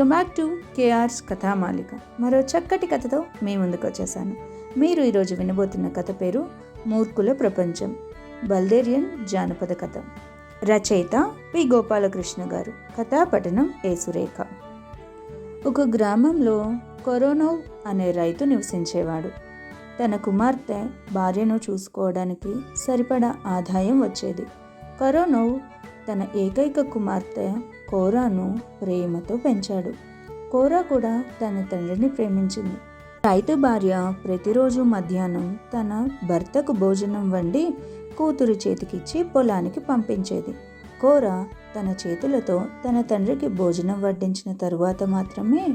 Welcome back to KR's Kathamalika మరో చక్కటి కథతో మీ ముందుకు వచ్చేసాను. మీరు ఈరోజు వినబోతున్న కథ పేరు మూర్ఖుల ప్రపంచం. బల్దేరియన్ జానపద కథ. రచయిత పి. గోపాలకృష్ణ గారు. కథా పఠనం ఏ. సురేఖ. ఒక గ్రామంలో కొరోనో అనే రైతు నివసించేవాడు. తన కుమార్తె భార్యను చూసుకోవడానికి సరిపడా ఆదాయం వచ్చేది. కరోనో తన ఏకైక కుమార్తె కోరాను ప్రేమతో పెంచాడు. కోరా కూడా తన తండ్రిని ప్రేమించింది. రైతు భార్య ప్రతిరోజు మధ్యాహ్నం తన భర్తకు భోజనం వండి కూతురు చేతికిచ్చి పొలానికి పంపించేది. కోర తన చేతులతో తన తండ్రికి భోజనం వడ్డించిన తరువాత మాత్రమే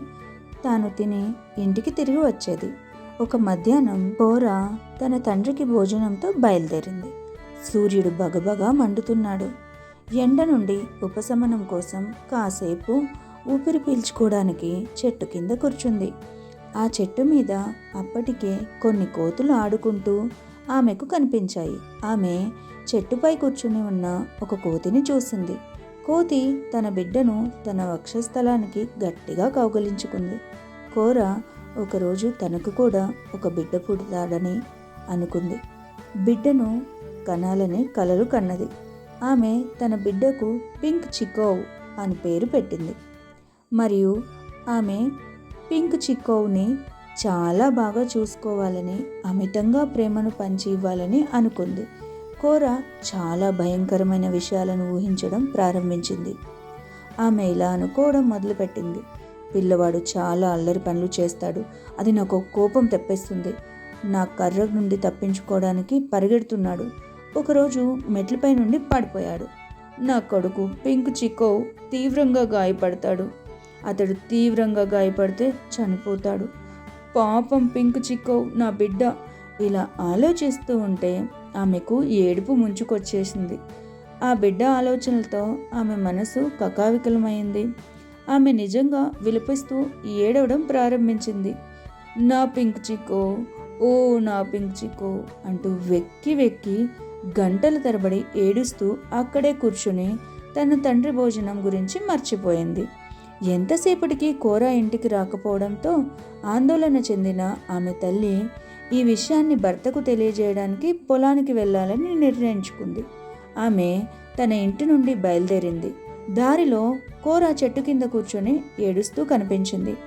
తాను తిని ఇంటికి తిరిగి వచ్చేది. ఒక మధ్యాహ్నం కోర తన తండ్రికి భోజనంతో బయలుదేరింది. సూర్యుడు బగబగా మండుతున్నాడు. ఎండ నుండి ఉపశమనం కోసం కాసేపు ఊపిరి పీల్చుకోవడానికి చెట్టు కింద కూర్చుంది. ఆ చెట్టు మీద అప్పటికే కొన్ని కోతులు ఆడుకుంటూ ఆమెకు కనిపించాయి. ఆమె చెట్టుపై కూర్చుని ఉన్న ఒక కోతిని చూసింది. కోతి తన బిడ్డను తన వక్షస్థలానికి గట్టిగా కౌగలించుకుంది. కోర ఒకరోజు తనకు కూడా ఒక బిడ్డ పుడతాడని అనుకుంది. బిడ్డను కనాలని కలలు కన్నది. ఆమె తన బిడ్డకు పింక్ చికోవ్ అని పేరు పెట్టింది. మరియు ఆమె పింక్ చికోవ్ని చాలా బాగా చూసుకోవాలని అమితంగా ప్రేమను పంచి ఇవ్వాలని అనుకుంది. కోర చాలా భయంకరమైన విషయాలను ఊహించడం ప్రారంభించింది. ఆమె ఇలా అనుకోవడం మొదలుపెట్టింది. పిల్లవాడు చాలా అల్లరి పనులు చేస్తాడు. అది నాకు కోపం తెప్పిస్తుంది. నా కర్ర నుండి తప్పించుకోవడానికి పరిగెడుతున్నాడు. ఒకరోజు మెట్లపై నుండి పడిపోయాడు. నా కొడుకు పింక్ చిక్కో తీవ్రంగా గాయపడతాడు. అతడు తీవ్రంగా గాయపడితే చనిపోతాడు. పాపం పింక్ చిక్కో నా బిడ్డ. ఇలా ఆలోచిస్తూ ఉంటే ఆమెకు ఏడుపు ముంచుకొచ్చేసింది. ఆ బిడ్డ ఆలోచనలతో ఆమె మనసు కకావికలమైంది. ఆమె నిజంగా విలపిస్తూ ఏడవడం ప్రారంభించింది. నా పింక్ చిక్కో ఓ నా పింక్ చిక్కో అంటూ వెక్కి వెక్కి గంటల తరబడి ఏడుస్తూ అక్కడే కూర్చుని తన తండ్రి భోజనం గురించి మర్చిపోయింది. ఎంతసేపటికి కోర ఇంటికి రాకపోవడంతో ఆందోళన చెందిన ఆమె తల్లి ఈ విషయాన్ని భర్తకు తెలియజేయడానికి పొలానికి వెళ్ళాలని నిర్ణయించుకుంది. ఆమె తన ఇంటి నుండి బయలుదేరింది. దారిలో కోర చెట్టు కింద కూర్చొని ఏడుస్తూ కనిపించింది.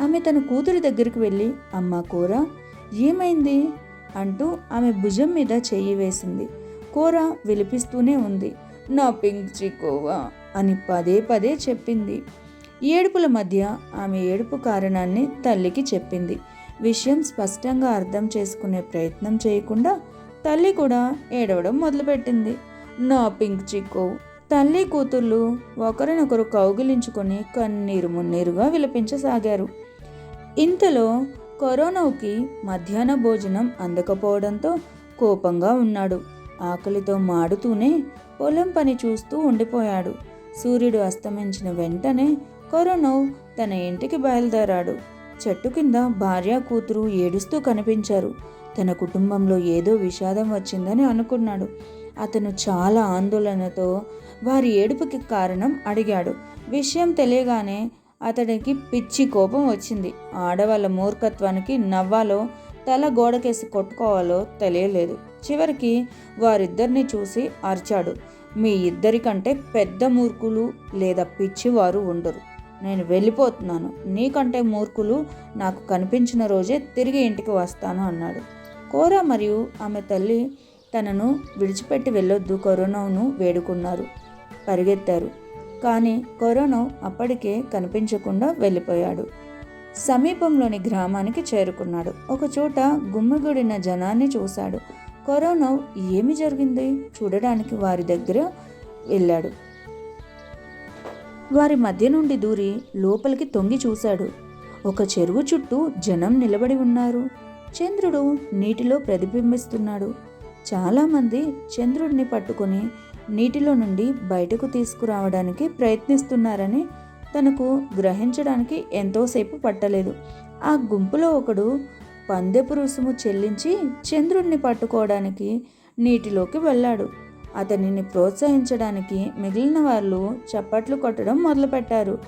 ఆమె తన కూతురి దగ్గరికి వెళ్ళి అమ్మ కోర ఏమైంది? అంటూ ఆమె భుజం మీద చెయ్యి వేసింది. కూర విలిపిస్తూనే ఉంది. నా పింక్ చికోవా అని పదే పదే చెప్పింది. ఏడుపుల మధ్య ఆమె ఏడుపు కారణాన్ని తల్లికి చెప్పింది. విషయం స్పష్టంగా అర్థం చేసుకునే ప్రయత్నం చేయకుండా తల్లి కూడా ఏడవడం మొదలుపెట్టింది. నా పింక్ చిక్కో తల్లి కూతుర్లు ఒకరినొకరు కౌగిలించుకొని కన్నీరు మున్నీరుగా విలపించసాగారు. ఇంతలో కరోనాకి మధ్యాహ్న భోజనం అందకపోవడంతో కోపంగా ఉన్నాడు. ఆకలితో మాడుతూనే పొలం పని చూస్తూ ఉండిపోయాడు. సూర్యుడు అస్తమించిన వెంటనే కరోనవ్ తన ఇంటికి బయలుదేరాడు. చెట్టు కింద భార్య కూతురు ఏడుస్తూ కనిపించారు. తన కుటుంబంలో ఏదో విషాదం వచ్చిందని అనుకున్నాడు. అతను చాలా ఆందోళనతో వారి ఏడుపుకి కారణం అడిగాడు. విషయం తెలియగానే అతడికి పిచ్చి కోపం వచ్చింది. ఆడవాళ్ళ మూర్ఖత్వానికి నవ్వాలో తల గోడకేసి కొట్టుకోవాలో తెలియలేదు. చివరికి వారిద్దరిని చూసి అరిచాడు. మీ ఇద్దరికంటే పెద్ద మూర్ఖులు లేదా పిచ్చివారు ఉండరు. నేను వెళ్ళిపోతున్నాను. నీకంటే మూర్ఖులు నాకు కనిపించిన రోజే తిరిగి ఇంటికి వస్తాను అన్నాడు. కోరా మరియు ఆమె తల్లి తనను విడిచిపెట్టి వెళ్ళొద్దు కరోనాను వేడుకున్నారు. పరిగెత్తారు. కానీ కరోనా అప్పటికే కనిపించకుండా వెళ్ళిపోయాడు. సమీపంలోని గ్రామానికి చేరుకున్నాడు. ఒకచోట గుమ్మిగూడిన జనాన్ని చూశాడు. కరోనా ఏమి జరిగింది? చూడడానికి వారి దగ్గర వెళ్ళాడు. వారి మధ్య నుండి దూరి లోపలికి తొంగి చూశాడు. ఒక చెరువు చుట్టూ జనం నిలబడి ఉన్నారు. చంద్రుడు నీటిలో ప్రతిబింబిస్తున్నాడు. చాలామంది చంద్రుడిని పట్టుకొని నీటిలో నుండి బయటకు తీసుకురావడానికి ప్రయత్నిస్తున్నారని తనకు గ్రహించడానికి ఎంతోసేపు పట్టలేదు. ఆ గుంపులో ఒకడు పందెపు రుసుము చెల్లించి చంద్రుణ్ణి పట్టుకోవడానికి నీటిలోకి వెళ్ళాడు. అతనిని ప్రోత్సహించడానికి మిగిలిన వాళ్ళు చప్పట్లు కొట్టడం మొదలుపెట్టారు.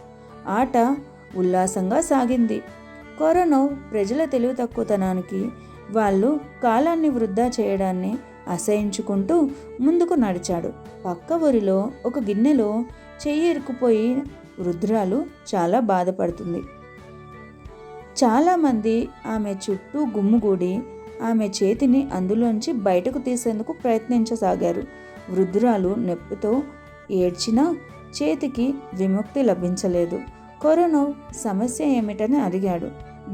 ఆట ఉల్లాసంగా సాగింది. కరోనా ప్రజల తెలివి తక్కువతనానికి వాళ్ళు కాలాన్ని వృద్ధా చేయడాన్ని అసహించుకుంటూ ముందుకు నడిచాడు. పక్క ఊరిలో ఒక గిన్నెలో చెయ్యి ఇరుక్కుపోయి వృద్ధురాలు చాలా బాధపడుతుంది. చాలామంది ఆమె చుట్టూ గుమ్ముగూడి ఆమె చేతిని అందులోంచి బయటకు తీసేందుకు ప్రయత్నించసాగారు. వృద్ధురాలు నొప్పితో ఏడ్చినా చేతికి విముక్తి లభించలేదు. కరోనా సమస్య ఏమిటని అడిగాడు.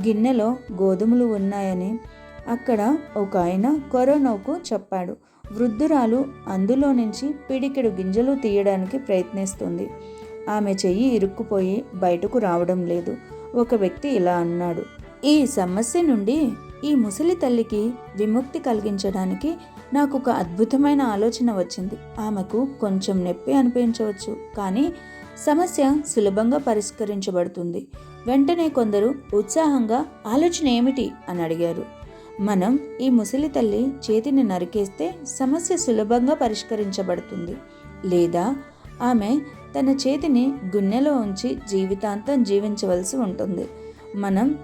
గిన్నెలో గోధుమలు ఉన్నాయని అక్కడ ఒక ఆయన కరోనాకు చెప్పాడు. వృద్ధురాలు అందులో నుంచి పిడికెడు గింజలు తీయడానికి ప్రయత్నిస్తుంది. ఆమె చెయ్యి ఇరుక్కుపోయి బయటకు రావడం లేదు. ఒక వ్యక్తి ఇలా అన్నాడు. ఈ సమస్య నుండి ఈ ముసలి తల్లికి విముక్తి కలిగించడానికి నాకు ఒక అద్భుతమైన ఆలోచన వచ్చింది. ఆమెకు కొంచెం నొప్పి అనిపించవచ్చు కానీ సమస్య సులభంగా పరిష్కరించబడుతుంది. వెంటనే కొందరు ఉత్సాహంగా ఆలోచన ఏమిటి? అని అడిగారు. మనం ఈ ముసలి తల్లి చేతిని నరికేస్తే సమస్య సులభంగా పరిష్కరించబడుతుంది. లేదా ఆమె తన చేతిని గున్నెలో ఉంచి జీవితాంతం జీవించవలసి ఉంటుంది. మనం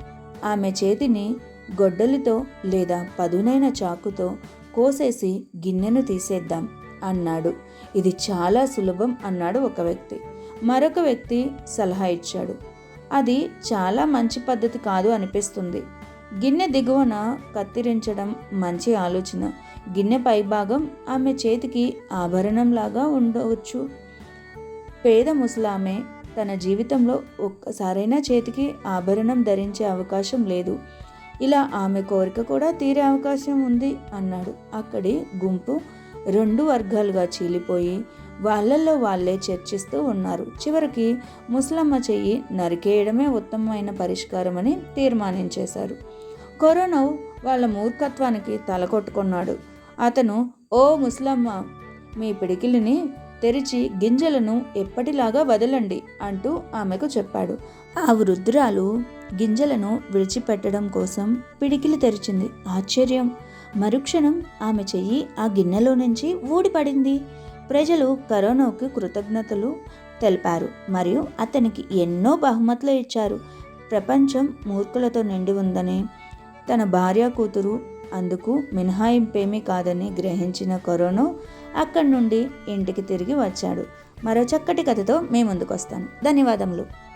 ఆమె చేతిని గొడ్డలితో లేదా పదునైన చాకుతో కోసేసి గిన్నెను తీసేద్దాం అన్నాడు. ఇది చాలా సులభం అన్నాడు ఒక వ్యక్తి. మరొక వ్యక్తి సలహా ఇచ్చాడు. అది చాలా మంచి పద్ధతి కాదు అనిపిస్తుంది. గిన్నె దిగువన కత్తిరించడం మంచి ఆలోచన. గిన్నె పైభాగం ఆమె చేతికి ఆభరణంలాగా ఉండవచ్చు. పేద ముసలామె తన జీవితంలో ఒక్కసారైనా చేతికి ఆభరణం ధరించే అవకాశం లేదు. ఇలా ఆమె కోరిక కూడా తీరే అవకాశం ఉంది అన్నాడు. అక్కడి గుంపు రెండు వర్గాలుగా చీలిపోయి వాళ్ళల్లో వాళ్ళే చర్చిస్తూ ఉన్నారు. చివరికి ముసలమ్మ చెయ్యి నరికేయడమే ఉత్తమమైన పరిష్కారమని తీర్మానించేశారు. కరోనా వాళ్ళ మూర్ఖత్వానికి తలకొట్టుకున్నాడు. అతను ఓ ముసలమ్మ మీ పిడికిలిని తెరిచి గింజలను ఎప్పటిలాగా వదలండి అంటూ ఆమెకు చెప్పాడు. ఆ వృద్ధురాలు గింజలను విడిచిపెట్టడం కోసం పిడికిలి తెరిచింది. ఆశ్చర్యం! మరుక్షణం ఆమె చెయ్యి ఆ గిన్నెలో నుంచి ఊడిపడింది. ప్రజలు కరోనాకు కృతజ్ఞతలు తెలిపారు మరియు అతనికి ఎన్నో బహుమతులు ఇచ్చారు. ప్రపంచం మూర్ఖులతో నిండి ఉందని తన భార్య కూతురు అందుకు మినహాయింపేమీ కాదని గ్రహించిన కరోనా అక్కడి నుండి ఇంటికి తిరిగి వచ్చాడు. మరో చక్కటి కథతో మేము ముందుకు వస్తాను ధన్యవాదములు.